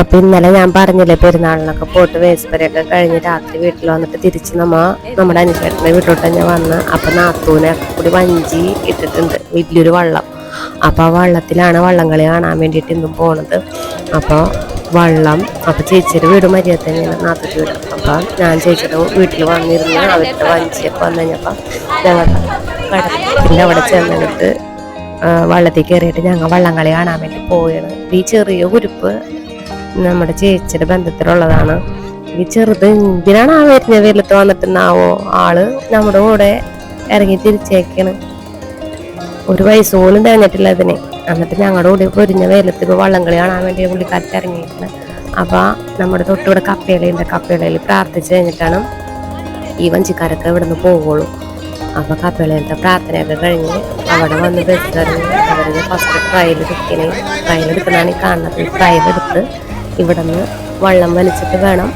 അപ്പൊ ഇന്നലെ ഞാൻ പറഞ്ഞില്ലേ പെരുന്നാളിനൊക്കെ പോട്ട് വേസ്പരയൊക്കെ കഴിഞ്ഞ് രാത്രി വീട്ടിൽ വന്നിട്ട് തിരിച്ച് നമ്മ നമ്മുടെ അനുചേട്ടന്റെ വീട്ടിലോട്ട് തന്നെ വന്ന് അപ്പൊ നാത്തൂനെ കൂടി വഞ്ചി ഇട്ടിട്ടുണ്ട് വലിയൊരു വള്ളം. അപ്പൊ ആ വള്ളത്തിലാണ് വള്ളം കളി കാണാൻ വേണ്ടിയിട്ട് ഇന്നും പോണത്. അപ്പോൾ വള്ളം അപ്പൊ ചേച്ചിയുടെ വീട് മര്യാദ തന്നെയാണ് നാത്തൂന്റെ വീട്. അപ്പൊ ഞാൻ ചേച്ചിയുടെ വീട്ടിൽ വന്നിരുന്നു അവരുടെ വഞ്ചിയൊക്കെ വന്നു കഴിഞ്ഞപ്പോൾ ഞങ്ങളുടെ പിന്നെ അവിടെ ചെന്നിട്ട് വള്ളത്തിൽ കയറിയിട്ട് ഞങ്ങൾ വള്ളം കളി കാണാൻ വേണ്ടി പോയത് ഈ ചെറിയ കുരുപ്പ് നമ്മുടെ ചേച്ചിയുടെ ബന്ധത്തിലുള്ളതാണ്. ഈ ചെറുത് എന്തിനാണ് ആ വരുന്ന വെയിലത്ത് വന്നിട്ടുണ്ടാവോ? ആൾ നമ്മുടെ കൂടെ ഇറങ്ങി തിരിച്ചേക്കാണ്. ഒരു വയസ്സ് പോലും തിരഞ്ഞിട്ടില്ല അതിന് എന്നിട്ട് ഞങ്ങളുടെ കൂടെ പൊരിഞ്ഞ വെയിലത്ത് വള്ളം വള്ളംകളി കാണാൻ വേണ്ടി പുള്ളിക്കാരത്ത് ഇറങ്ങിയിട്ടുണ്ട് അപ്പോൾ നമ്മുടെ തൊട്ടിവിടെ കപ്പയിലുണ്ട് കപ്പയിളയിൽ പ്രാർത്ഥിച്ചു കഴിഞ്ഞിട്ടാണ് ഈ വഞ്ചിക്കാരൊക്കെ ഇവിടെ നിന്ന് പോവുള്ളൂ. അപ്പോൾ കപ്പയിലത്തെ പ്രാർത്ഥനയൊക്കെ കഴിഞ്ഞ് അവിടെ വന്ന് ബസ് ഇറങ്ങി അവരുടെ ഫസ്റ്റ് ട്രയൽ എടുക്കണേ. ട്രയൽ എടുക്കുന്നതാണ് ഈ കാണുന്നത്. ട്രയൽ എടുത്ത് ഇവിടെ നിന്ന് വള്ളം വലിച്ചിട്ട് വേണം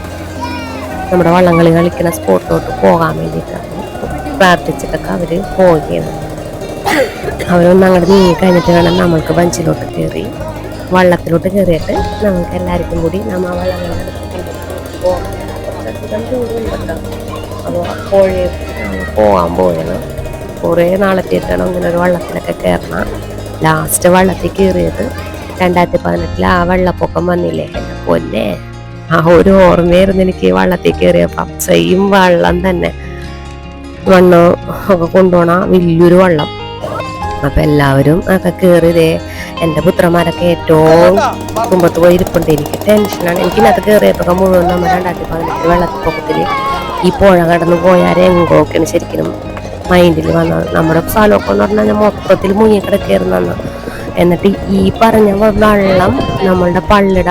നമ്മുടെ വള്ളംകളി കളിക്കുന്ന സ്പോട്ടിലോട്ട് പോകാൻ വേണ്ടിയിട്ടാണ് പ്രാർത്ഥിച്ചിട്ടൊക്കെ അവർ പോവുകയാണ്. അവരൊന്ന് അങ്ങോട്ട് നീങ്ങി കഴിഞ്ഞിട്ട് വേണം നമ്മൾക്ക് ബഞ്ചിലോട്ട് കയറി വള്ളത്തിലോട്ട് കയറിയിട്ട് നമുക്ക് എല്ലാവർക്കും കൂടി നമ്മൾ ആ വള്ളം അപ്പോൾ കോഴിയെ പോകാൻ പോവുകയാണ് കുറേ നാളെത്തിയിട്ടാണ് ഇങ്ങനെ ഒരു വള്ളത്തിലൊക്കെ കയറണം. ലാസ്റ്റ് വള്ളത്തിൽ കയറിയത് രണ്ടായിരത്തി പതിനെട്ടിൽ ആ വെള്ളപ്പൊക്കം വന്നില്ലേ? എന്നെ പൊന്നെ. ആ ഒരു ഓർമ്മയായിരുന്നു എനിക്ക് വള്ളത്തിൽ കയറിയപ്പം. സെയിം വള്ളം തന്നെ. മണ്ണ് ഒക്കെ കൊണ്ടുപോണ വലിയൊരു വള്ളം. അപ്പൊ എല്ലാവരും ഒക്കെ കയറിയതേ എന്റെ പുത്രന്മാരൊക്കെ ഏറ്റവും കുമ്പത്ത് പോയി ഇരിപ്പുണ്ട്. എനിക്ക് ടെൻഷനാണ് എനിക്ക് ഇതിനകത്ത് കയറിയപ്പോൾ മുഴുവൻ നമ്മൾ രണ്ടായിരത്തി പതിനെട്ടിൽ വെള്ളപ്പൊക്കത്തിൽ ഈ പുഴ കടന്ന് പോയാൽ എങ്കോക്കെയാണ് ശരിക്കും മൈൻഡിൽ വന്നത്. നമ്മുടെ സ്ഥലമൊക്കെ എന്ന് പറഞ്ഞാൽ മൊത്തത്തിൽ മുങ്ങിക്കിടക്കായിരുന്നു എന്നിട്ട് ഈ പറഞ്ഞ വെള്ളം നമ്മളുടെ പള്ളിട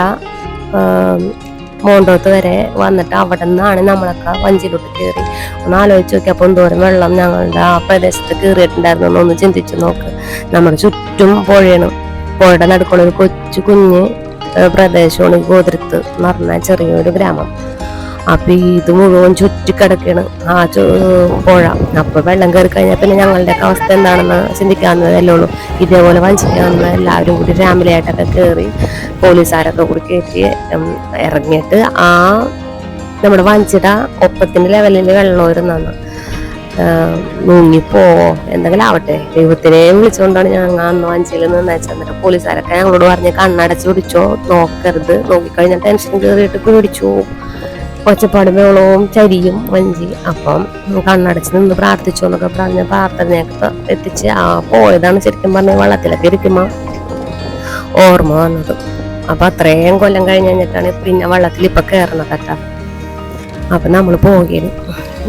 മോണ്ടോത്ത് വരെ വന്നിട്ട് അവിടെ നിന്നാണ് നമ്മളൊക്കെ വഞ്ചിയിലോട്ട് കയറി. ഒന്ന് ആലോചിച്ച് നോക്കിയപ്പോൾ എന്തോരം വെള്ളം ഞങ്ങളുടെ ആ പ്രദേശത്ത് കയറിയിട്ടുണ്ടായിരുന്നു എന്നൊന്ന് ചിന്തിച്ചു നോക്ക്. നമ്മുടെ ചുറ്റും പുഴയാണ്. പുഴയുടെ നടുക്കുള്ള ഒരു കൊച്ചു കുഞ്ഞ് പ്രദേശമാണ് ഗോതിരത്ത് എന്ന് പറഞ്ഞ ചെറിയൊരു ഗ്രാമം. അപ്പൊ ഇത് മുഴുവൻ ചുറ്റിക്കിടക്കാണ് ആ പുഴ. അപ്പൊ വെള്ളം കയറി കഴിഞ്ഞാൽ പിന്നെ ഞങ്ങളുടെ ഒക്കെ അവസ്ഥ എന്താണെന്ന് ചിന്തിക്കാവുന്നതല്ലേ ഉള്ളൂ. ഇതേപോലെ വഞ്ചിക്കാവുന്ന എല്ലാവരും കൂടി ഫാമിലി ആയിട്ടൊക്കെ കയറി പോലീസുകാരൊക്കെ കൂടി കയറ്റി ഇറങ്ങിയിട്ട് ആ നമ്മുടെ വഞ്ചിയുടെ ഒപ്പത്തിന്റെ ലെവലിൽ വെള്ളം വരുന്നതാണ് മുങ്ങിപ്പോവോ എന്തെങ്കിലും ആവട്ടെ. ദൈവത്തിനെ വിളിച്ചുകൊണ്ടാണ് ഞങ്ങൾ അന്ന് വഞ്ചിയിൽ നിന്ന് എന്നിട്ട് പോലീസുകാരൊക്കെ ഞങ്ങളോട് പറഞ്ഞ് കണ്ണടച്ച് പിടിച്ചോ നോക്കരുത്. നോക്കിക്കഴിഞ്ഞാൽ ടെൻഷൻ കയറിയിട്ട് പിടിച്ചു ഒച്ചപ്പാട് വെള്ളവും ചരിയും വഞ്ചി അപ്പം കണ്ണടച്ച് നിന്ന് പ്രാർത്ഥിച്ചു എന്നൊക്കെ പറഞ്ഞ പ്രാർത്ഥനയൊക്കെ എത്തിച്ച് ആ പോയതാണ് ശരിക്കും പറഞ്ഞ വെള്ളത്തിലൊക്കെ ഇരിക്കുമ്പോൾ ഓർമ്മ വന്നത്. അപ്പൊ അത്രയും കൊല്ലം കഴിഞ്ഞ് കഴിഞ്ഞിട്ടാണ് പിന്നെ വെള്ളത്തിൽ ഇപ്പൊ കയറണത് കേട്ടോ. അപ്പൊ നമ്മൾ പോവുകയാണ്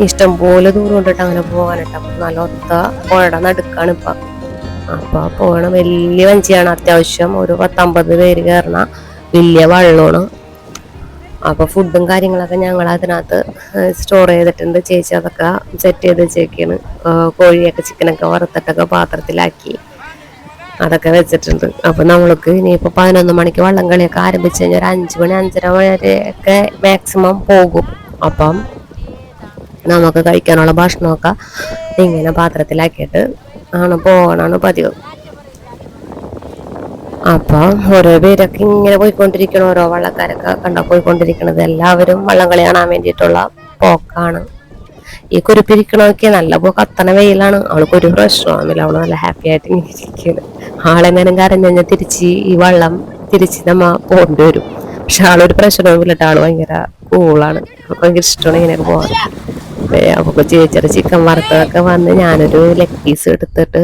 ഇഷ്ടം പോലെ ദൂരം കൊണ്ടിട്ട് അങ്ങനെ പോകാനിട്ട് അപ്പം നല്ല ഒത്ത പുഴയുടെ നടുക്കാണ് ഇപ്പൊ. അപ്പൊ പോകണം വലിയ വഞ്ചിയാണ് അത്യാവശ്യം ഒരു പത്തമ്പത് പേര് കയറണ വലിയ വള്ളമാണ്. അപ്പൊ ഫുഡും കാര്യങ്ങളൊക്കെ ഞങ്ങൾ അതിനകത്ത് സ്റ്റോർ ചെയ്തിട്ടുണ്ട്. ചേച്ചി അതൊക്കെ സെറ്റ് ചെയ്ത് വെച്ചേക്കാണ്. കോഴിയൊക്കെ ചിക്കനൊക്കെ വറുത്തിട്ടൊക്കെ പാത്രത്തിലാക്കി അതൊക്കെ വെച്ചിട്ടുണ്ട്. അപ്പൊ നമ്മൾക്ക് ഇനിയിപ്പോ പതിനൊന്ന് മണിക്ക് വള്ളം കളിയൊക്കെ ആരംഭിച്ചു കഴിഞ്ഞാൽ ഒരു അഞ്ചു മണി അഞ്ചര വരെയൊക്കെ മാക്സിമം പോകും. അപ്പം നമുക്ക് കഴിക്കാനുള്ള ഭക്ഷണമൊക്കെ ഇങ്ങനെ പാത്രത്തിലാക്കിയിട്ട് ആണ് പോകണമാണ് പതിവ്. അപ്പൊ ഓരോ പേരൊക്കെ ഇങ്ങനെ പോയിക്കൊണ്ടിരിക്കണം ഓരോ വള്ളക്കാരൊക്കെ കണ്ട പോയിക്കൊണ്ടിരിക്കണത് എല്ലാവരും വള്ളം കളി കാണാൻ വേണ്ടിയിട്ടുള്ള പോക്കാണ്. ഈ കുരുപ്പിരിക്കണമൊക്കെ നല്ല പോ കത്തണ വെയിലാണ്. അവൾക്ക് ഒരു പ്രശ്നമൊന്നുമില്ല അവൾ നല്ല ഹാപ്പി ആയിട്ട് ഇങ്ങനെ ഇരിക്കുന്നു ആളെങ്ങാനും കരഞ്ഞു തിരിച്ച് ഈ വള്ളം തിരിച്ച് നമ്മ പോകേണ്ടി വരും. പക്ഷെ ആളൊരു പ്രശ്നവുമില്ല ട്ടോ. ആൾ ഭയങ്കര കൂളാണ് അവൾക്ക് ഭയങ്കര ഇഷ്ടമാണ് ഇങ്ങനെ പോകാൻ. അപ്പൊ ചേച്ചിയുടെ ചിക്കൻ വറുത്തതൊക്കെ വന്ന് ഞാനൊരു ലെഗ് പീസ് എടുത്തിട്ട്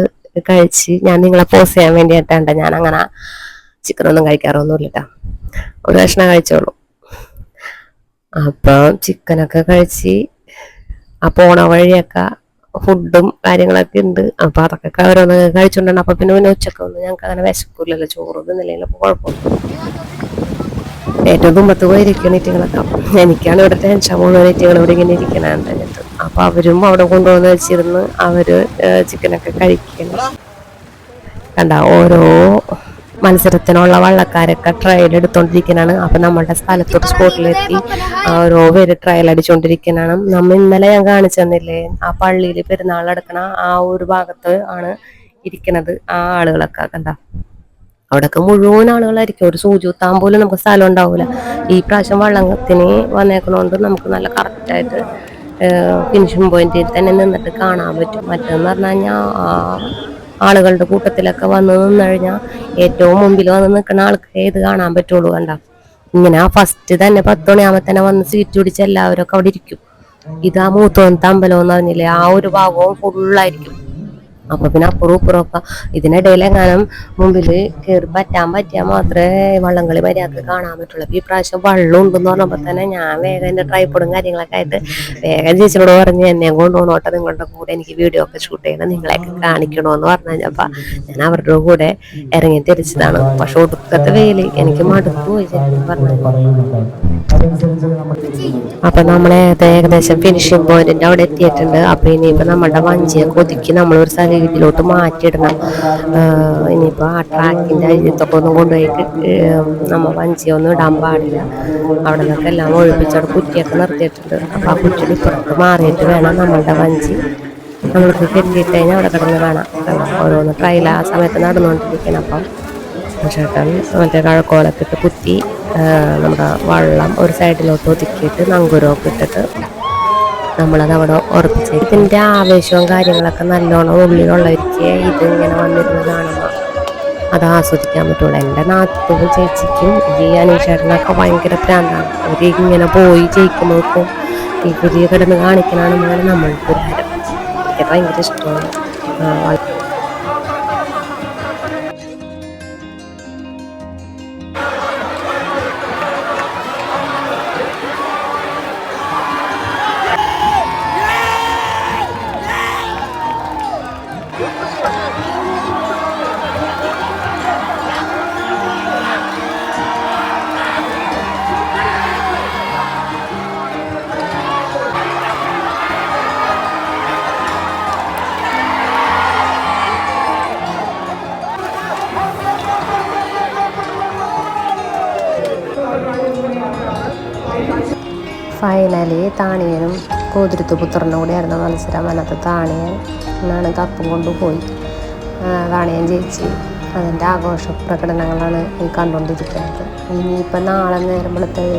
കഴിച്ച് ഞാൻ നിങ്ങളെ പോസ് ചെയ്യാൻ വേണ്ടിയിട്ടാണ്ട ഞാൻ അങ്ങനെ ചിക്കൻ ഒന്നും കഴിക്കാറൊന്നുമില്ല കേട്ടോ ഒരു കഷ്ണം കഴിച്ചോളൂ. അപ്പൊ ചിക്കനൊക്കെ കഴിച്ച് ആ പോണ വഴിയൊക്കെ ഫുഡും കാര്യങ്ങളൊക്കെ ഉണ്ട്. അപ്പൊ അതൊക്കെ ഓരോന്ന് കഴിച്ചോണ്ടാണ് അപ്പൊ പിന്നെ പിന്നെ ഉച്ചക്കൊന്നും ഞങ്ങൾക്ക് അങ്ങനെ വിശക്കൂലല്ലോ ചോറ് തിന്നില്ലെങ്കിൽ അപ്പൊ കുഴപ്പമില്ല ഏറ്റവും തുമ്പത്ത് പോയി ഇരിക്കുന്ന ഇറ്റിങ്ങളൊക്കെ എനിക്കാണ് ഇവിടെ ടെൻഷൻ മുഴുവൻ ഇറ്റികൾ ഇവിടെ ഇങ്ങനെ ഇരിക്കണ കണ്ടിട്ട് അപ്പൊ അവരും അവിടെ കൊണ്ടുവന്ന് വെച്ചിരുന്ന് അവർ ചിക്കനൊക്കെ കഴിക്കണം. കണ്ട ഓരോ മത്സരത്തിനുള്ള വള്ളക്കാരൊക്കെ ട്രയൽ എടുത്തോണ്ടിരിക്കാനാണ് അപ്പൊ നമ്മളുടെ സ്ഥലത്തോട്ട് സ്പോട്ടിലെത്തി ഓരോ പേര് ട്രയൽ അടിച്ചുകൊണ്ടിരിക്കാനാണ് നമ്മ ഇന്നലെ ഞാൻ കാണിച്ചു തന്നില്ലേ? ആ പള്ളിയിൽ പെരുന്നാൾ നടക്കണ ആ ഒരു ഭാഗത്ത് ആണ് ഇരിക്കണത് ആ ആളുകളൊക്കെ. കണ്ട അവിടെയൊക്കെ മുഴുവൻ ആളുകളായിരിക്കും. ഒരു സൂചി കുത്താൻ പോലും നമുക്ക് സ്ഥലം ഉണ്ടാവില്ല ഈ പ്രാവശ്യം വള്ളത്തിന് വന്നേക്കണോണ്ട് നമുക്ക് നല്ല കറക്റ്റായിട്ട് ഫിനിഷിംഗ് പോയിന്റിൽ തന്നെ നിന്നിട്ട് കാണാൻ പറ്റും. മറ്റേന്ന് പറഞ്ഞു കഴിഞ്ഞാൽ ആളുകളുടെ കൂട്ടത്തിലൊക്കെ വന്ന് നിന്ന് കഴിഞ്ഞാൽ ഏറ്റവും മുമ്പിൽ വന്ന് നിൽക്കുന്ന ആൾക്ക് ഏത് കാണാൻ പറ്റുള്ളൂ കണ്ട. ഇങ്ങനെ ഫസ്റ്റ് തന്നെ പത്ത് മണിയാകുമ്പോൾ തന്നെ വന്ന് സീറ്റ് പിടിച്ച് എല്ലാവരും ഒക്കെ അവിടെ ഇരിക്കും. ഇതാ മൂത്തോന്നത്തെ അമ്പലം എന്ന് പറഞ്ഞില്ലേ ആ ഒരു ഭാഗവും ഫുള്ളായിരിക്കും അപ്പൊ പിന്നെ അപ്പുറവും ഇപ്പുറമൊക്കെ എങ്ങാനും മുമ്പിൽ കയറി പറ്റാൻ പറ്റിയാൽ മാത്രമേ വള്ളംകളി മര്യാദയ്ക്ക് കാണാൻ പറ്റുള്ളൂ. അപ്പൊ ഈ പ്രാവശ്യം വള്ളം ഉണ്ടെന്ന് പറഞ്ഞപ്പോൾ തന്നെ ഞാൻ വേഗം എന്റെ ട്രൈപ്പോഡും കാര്യങ്ങളൊക്കെ ആയിട്ട് വേഗം ചേച്ചിയോട് പറഞ്ഞ് എന്നെ കൊണ്ടുപോകണോട്ടെ നിങ്ങളുടെ കൂടെ എനിക്ക് വീഡിയോ ഒക്കെ ഷൂട്ട് ചെയ്യണം നിങ്ങളെയൊക്കെ കാണിക്കണോന്ന് പറഞ്ഞു കഴിഞ്ഞപ്പോ ഞാൻ അവരുടെ കൂടെ ഇറങ്ങി തിരിച്ചതാണ്. പക്ഷെ ഒടുക്കത്തെ വെയിൽ എനിക്ക് മടുത്തു പറഞ്ഞു. അപ്പൊ നമ്മളെ ഏകദേശം ഫിനിഷിംഗ് പോയിന്റിന്റെ അവിടെ എത്തിയിട്ടുണ്ട്. അപ്പൊ ഇനിയിപ്പോ നമ്മുടെ വഞ്ചിയെ കൊതുക്കി നമ്മളൊരു ഒരു സ്ഥലത്തിലോട്ട് മാറ്റിയിടണം. ഇനിയിപ്പോൾ ഇനിയിപ്പോ ആ ട്രാക്കിന്റെ അരിയത്തൊക്കെ ഒന്നും കൊണ്ടുപോയി നമ്മൾ നമ്മ വഞ്ചിയൊന്നും ഇടാൻ പാടില്ല. അവിടെ നിന്നൊക്കെ എല്ലാം ഒഴിപ്പിച്ചവിടെ കുറ്റിയൊക്കെ നിർത്തിയിട്ടുണ്ട്. അപ്പം ആ കുറ്റിയുടെ ഇപ്പുറത്ത് മാറിയിട്ട് വേണം നമ്മളുടെ വഞ്ചി നമ്മൾക്ക് കെട്ടിയിട്ട് കഴിഞ്ഞാൽ അവിടെ കിടന്ന് കാണാം? ഓരോന്ന് ട്രയൽ ആ സമയത്ത് നടന്നുകൊണ്ടിരിക്കണം അപ്പം. ചേട്ടൻ മറ്റേ കഴക്കോലൊക്കെ ഇട്ട് കുത്തി നമ്മുടെ വള്ളം ഒരു സൈഡിലോട്ട് ഒതുക്കിയിട്ട് നങ്കൂരമൊക്കെ ഇട്ടിട്ട് നമ്മളത് അവിടെ ഉറപ്പിച്ച് ഇതിന്റെ ആവേശവും കാര്യങ്ങളൊക്കെ നല്ലോണം ഉള്ളിലുള്ളവർക്ക് ഇത് ഇങ്ങനെ വന്നിരുന്ന് കാണുമ്പോൾ അത് ആസ്വദിക്കാൻ പറ്റുള്ളൂ. എന്റെ നാത്തും ചേച്ചിക്കും ഈ അനീഷേട്ടനൊക്കെ ഭയങ്കര പ്രാന്താണ്. അവർ ഇങ്ങനെ പോയി ഈ പുതിയ കിടന്ന് കാണിക്കണമെന്നാണ് നമ്മൾക്ക് ഒരു ഹരം എനിക്ക് ഭയങ്കര ഇഷ്ടമാണ്. ഫൈനലി താണിയനും കോതിരുത്ത് പുത്രനും കൂടിയായിരുന്നു മത്സരം. അതിനകത്ത് താണിയൻ എന്നാണ് കപ്പും കൊണ്ടുപോയി താണിയൻ ജയിച്ച്. അതിന്റെ ആഘോഷ പ്രകടനങ്ങളാണ് ഈ കണ്ടുകൊണ്ടിരിക്കുന്നത്. ഇനിയിപ്പോൾ നാളെ നേരം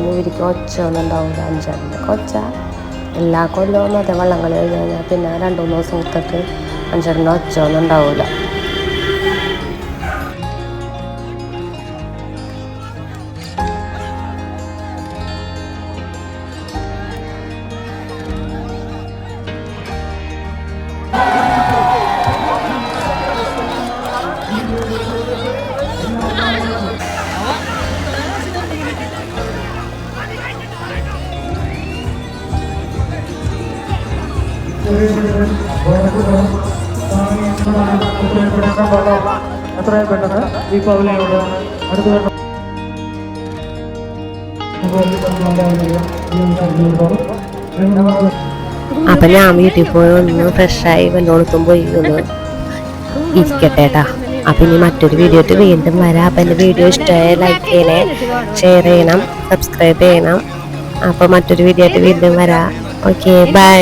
ഇവർക്ക് ഒച്ച ഒന്നും ഉണ്ടാവില്ല അഞ്ചാറിന്റെ ഒച്ച. എല്ലാ കൊല്ലവും അതേ വള്ളം കളി കഴിഞ്ഞ് കഴിഞ്ഞാൽ പിന്നെ രണ്ട് മൂന്ന് ദിവസം കൊടുത്തിട്ട് അഞ്ചാറിന്റെ ഒച്ച ഒന്നും ഉണ്ടാവില്ല എത്രയും പെട്ടെന്ന് ഈ പവലയോട് അടുത്ത അപ്പൊ ഞാൻ വീട്ടിൽ പോയി ഒന്ന് ഫ്രഷായി വല്ലോടത്തും പോയി ഒന്ന് ഇരിക്കട്ടെ കേട്ടാ അപ്പൊ ഇനി മറ്റൊരു വീഡിയോ വീണ്ടും വരാം. അപ്പൊ എന്റെ വീഡിയോ ഇഷ്ടമായ ലൈക്ക് ചെയ്യണേ ഷെയർ ചെയ്യണം സബ്സ്ക്രൈബ് ചെയ്യണം. അപ്പൊ മറ്റൊരു വീഡിയോ വീണ്ടും വരാം. Okay bye